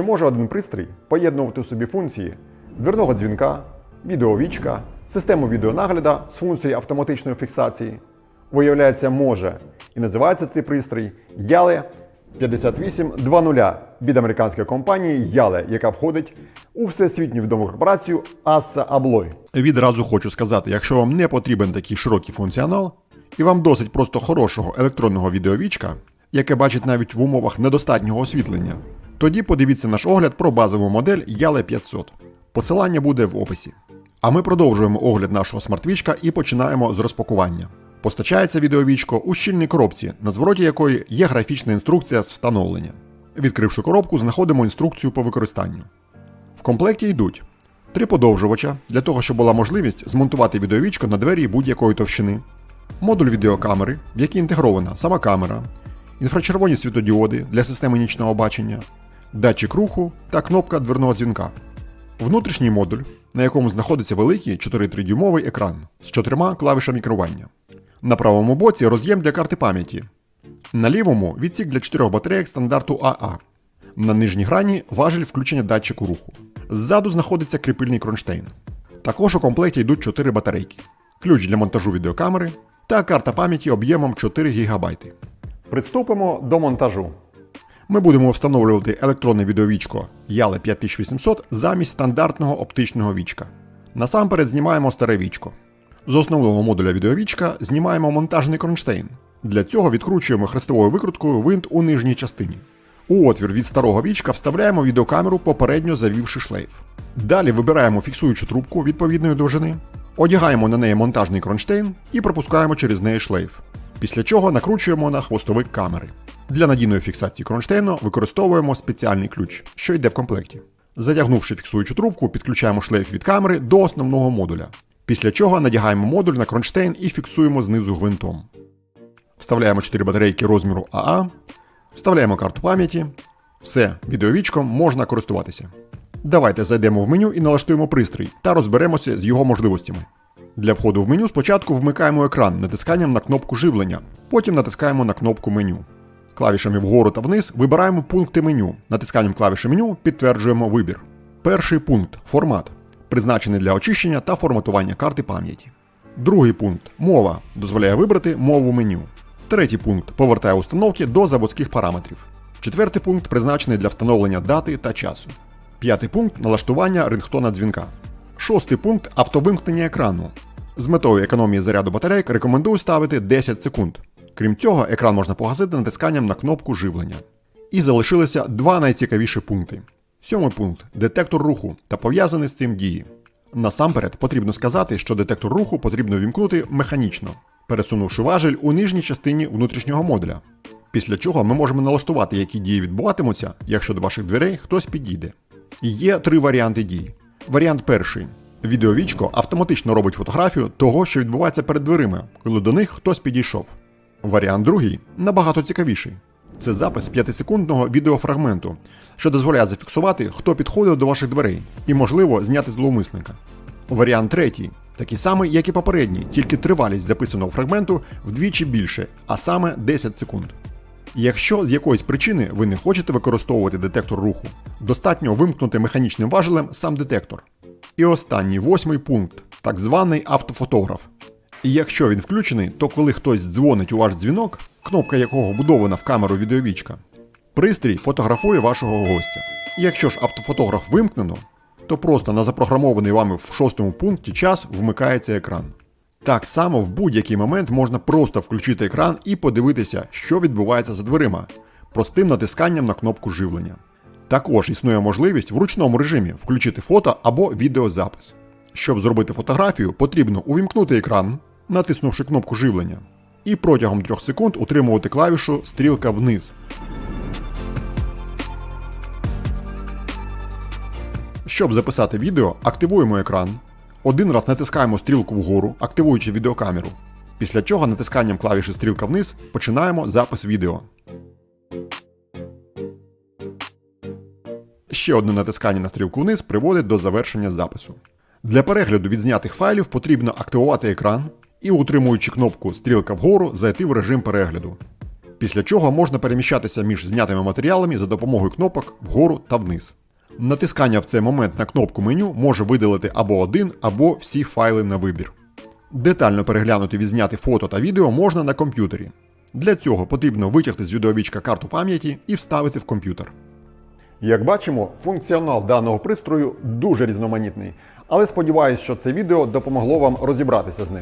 Чи може один пристрій поєднувати у собі функції дверного дзвінка, відеовічка, систему відеонагляда з функцією автоматичної фіксації? Виявляється, може. І називається цей пристрій Yale 5820 від американської компанії Yale, яка входить у всесвітньо відому корпорацію Assa Abloy. Відразу хочу сказати, якщо вам не потрібен такий широкий функціонал, і вам досить просто хорошого електронного відеовічка, яке бачить навіть в умовах недостатнього освітлення, тоді подивіться наш огляд про базову модель Yale 500. Посилання буде в описі. А ми продовжуємо огляд нашого смартвічка і починаємо з розпакування. Постачається відеовічко у щільній коробці, на звороті якої є графічна інструкція з встановлення. Відкривши коробку, знаходимо інструкцію по використанню. В комплекті йдуть три подовжувача для того, щоб була можливість змонтувати відеовічко на двері будь-якої товщини, модуль відеокамери, в якій інтегрована сама камера, інфрачервоні світодіоди для системи нічного бачення, датчик руху та кнопка дверного дзвінка. Внутрішній модуль, на якому знаходиться великий 4,3 дюймовий екран з чотирма клавішами керування. На правому боці роз'єм для карти пам'яті. На лівому відсік для 4 батарейок стандарту АА. На нижній грані важіль включення датчику руху. Ззаду знаходиться кріпильний кронштейн. Також у комплекті йдуть 4 батарейки, ключ для монтажу відеокамери та карта пам'яті об'ємом 4 ГБ. Приступимо до монтажу. Ми будемо встановлювати електронне відеовічко Yale 5800 замість стандартного оптичного вічка. Насамперед знімаємо старе вічко. З основного модуля відеовічка знімаємо монтажний кронштейн. Для цього відкручуємо хрестовою викруткою винт у нижній частині. У отвір від старого вічка вставляємо відеокамеру, попередньо завівши шлейф. Далі вибираємо фіксуючу трубку відповідної довжини, одягаємо на неї монтажний кронштейн і пропускаємо через неї шлейф. Після чого накручуємо на хвостовик камери. Для надійної фіксації кронштейну використовуємо спеціальний ключ, що йде в комплекті. Затягнувши фіксуючу трубку, підключаємо шлейф від камери до основного модуля. Після чого надягаємо модуль на кронштейн і фіксуємо знизу гвинтом. Вставляємо 4 батарейки розміру АА, вставляємо карту пам'яті. Все, відеовічком можна користуватися. Давайте зайдемо в меню і налаштуємо пристрій та розберемося з його можливостями. Для входу в меню спочатку вмикаємо екран натисканням на кнопку живлення, потім натискаємо на кнопку меню. Клавішами вгору та вниз вибираємо пункти меню. Натисканням клавіші меню підтверджуємо вибір. Перший пункт формат, призначений для очищення та форматування карти пам'яті. Другий пункт мова дозволяє вибрати мову меню. Третій пункт повертає установки до заводських параметрів. Четвертий пункт призначений для встановлення дати та часу. П'ятий пункт налаштування рингтона дзвінка. Шостий пункт автовимкнення екрану. З метою економії заряду батарейок рекомендую ставити 10 секунд. Крім цього, екран можна погасити натисканням на кнопку живлення. І залишилися два найцікавіші пункти. Сьомий пункт детектор руху та пов'язаний з цим дії. Насамперед потрібно сказати, що детектор руху потрібно вімкнути механічно, пересунувши важель у нижній частині внутрішнього модуля. Після чого ми можемо налаштувати, які дії відбуватимуться, якщо до ваших дверей хтось підійде. І Є три варіанти дій. Варіант перший. Відеовічко автоматично робить фотографію того, що відбувається перед дверима, коли до них хтось підійшов. Варіант другий набагато цікавіший. Це запис 5-секундного відеофрагменту, що дозволяє зафіксувати, хто підходив до ваших дверей, і, можливо, зняти зловмисника. Варіант третій такий самий, як і попередній, тільки тривалість записаного фрагменту вдвічі більше, а саме 10 секунд. Якщо з якоїсь причини ви не хочете використовувати детектор руху, достатньо вимкнути механічним важелем сам детектор. І останній восьмий пункт так званий автофотограф. І якщо він включений, то коли хтось дзвонить у ваш дзвінок, кнопка якого вбудована в камеру відеовічка, пристрій фотографує вашого гостя. І якщо ж автофотограф вимкнено, то просто на запрограмований вами в шостому пункті час вмикається екран. Так само в будь-який момент можна просто включити екран і подивитися, що відбувається за дверима, простим натисканням на кнопку живлення. Також існує можливість в ручному режимі включити фото або відеозапис. Щоб зробити фотографію, потрібно увімкнути екран, натиснувши кнопку живлення, і протягом 3 секунд утримувати клавішу стрілка вниз. Щоб записати відео, активуємо екран. Один раз натискаємо стрілку вгору, активуючи відеокамеру. Після чого натисканням клавіші стрілка вниз починаємо запис відео. Ще одне натискання на стрілку вниз приводить до завершення запису. Для перегляду відзнятих файлів потрібно активувати екран і, утримуючи кнопку стрілка вгору, зайти в режим перегляду. після чого можна переміщатися між знятими матеріалами за допомогою кнопок вгору та вниз. Натискання в цей момент на кнопку меню може видалити або один, або всі файли на вибір. Детально переглянути відзняти фото та відео можна на комп'ютері. Для цього потрібно витягти з відеовічка карту пам'яті і вставити в комп'ютер. Як бачимо, функціонал даного пристрою дуже різноманітний, але сподіваюся, що це відео допомогло вам розібратися з ним.